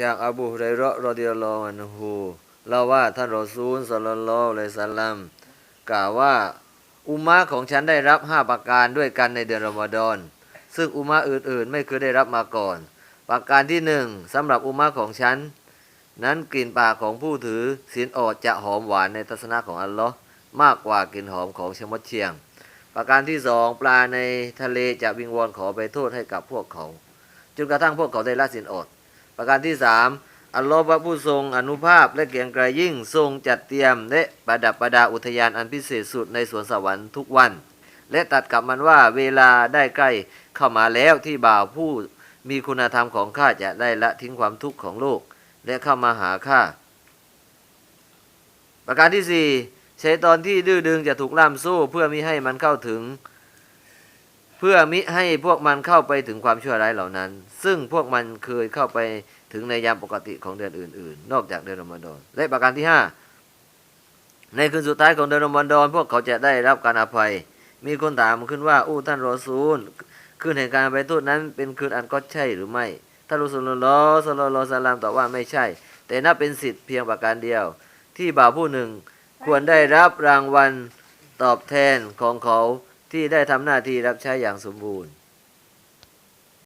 จากอบูฮุเรเราะห์รอดิยลลอฮุอันฮูเล่าว่าท่านรอซูลศ็อลลัลลอฮุอะลัยฮิวะซัลลัมกล่าวว่าอุมมะของฉันได้รับห้าประการด้วยกันในเดือนรอมฎอน ซึ่งอุมมะอื่นๆ ไม่เคยได้รับมาก่อน ประการที่หนึ่งสำหรับอุมมะของฉัน นั้นกลิ่นปากของผู้ถือศีลอดจะหอมหวานในทัศนะของอัลลอฮ์มากกว่ากลิ่นหอมของชมดเชียง ประการที่สองปลาในทะเลจะวิงวอนขอไปโทษให้กับพวกเขาจนกระทั่งพวกเขาได้ละศีลอด ประการที่สามอัลลอฮ์พระผู้ทรงอนุภาพและเกียงไกรยิ่งทรงจัดเตรียมและประดับประดาอุทยานอันพิเศษสุดในสวนสวรรค์ทุกวัน และตัดกับมันว่าเวลาได้ใกล้เข้ามาแล้วที่บ่าวผู้มีคุณธรรมของข้าจะได้ละทิ้งความทุกข์ของโลก และเข้ามาหาข้าประการที่สี่ชัยตอนที่ดื้อดึงจะถูกล่ามโซ่เพื่อมิให้มันเข้าถึง เพื่อมิให้พวกมันเข้าไปถึงความชั่วร้ายเหล่านั้น ซึ่งพวกมันเคยเข้าไปถึงในยามปกติของเดือนอื่น ๆ นอกจากเดือนรอมฎอนและประการที่ห้าในคืนสุดท้ายของเดือนรอมฎอนพวกเขาจะได้รับการอภัย มีคนถามขึ้นว่าอู้ท่านรอซูลคืนแห่งการไปโทษนั้นเป็นคืนอันก็ใช่หรือไม่ท่านรอซูลลอฮ์สัลลอฮุอะลัยฮิมตอบว่าไม่ใช่ แต่นับเป็นสิทธิ์เพียงประการเดียว ที่บ่าวผู้หนึ่งควรได้รับรางวัลตอบแทนของเขา ที่ได้ทำหน้าที่รับใช้อย่างสมบูรณ์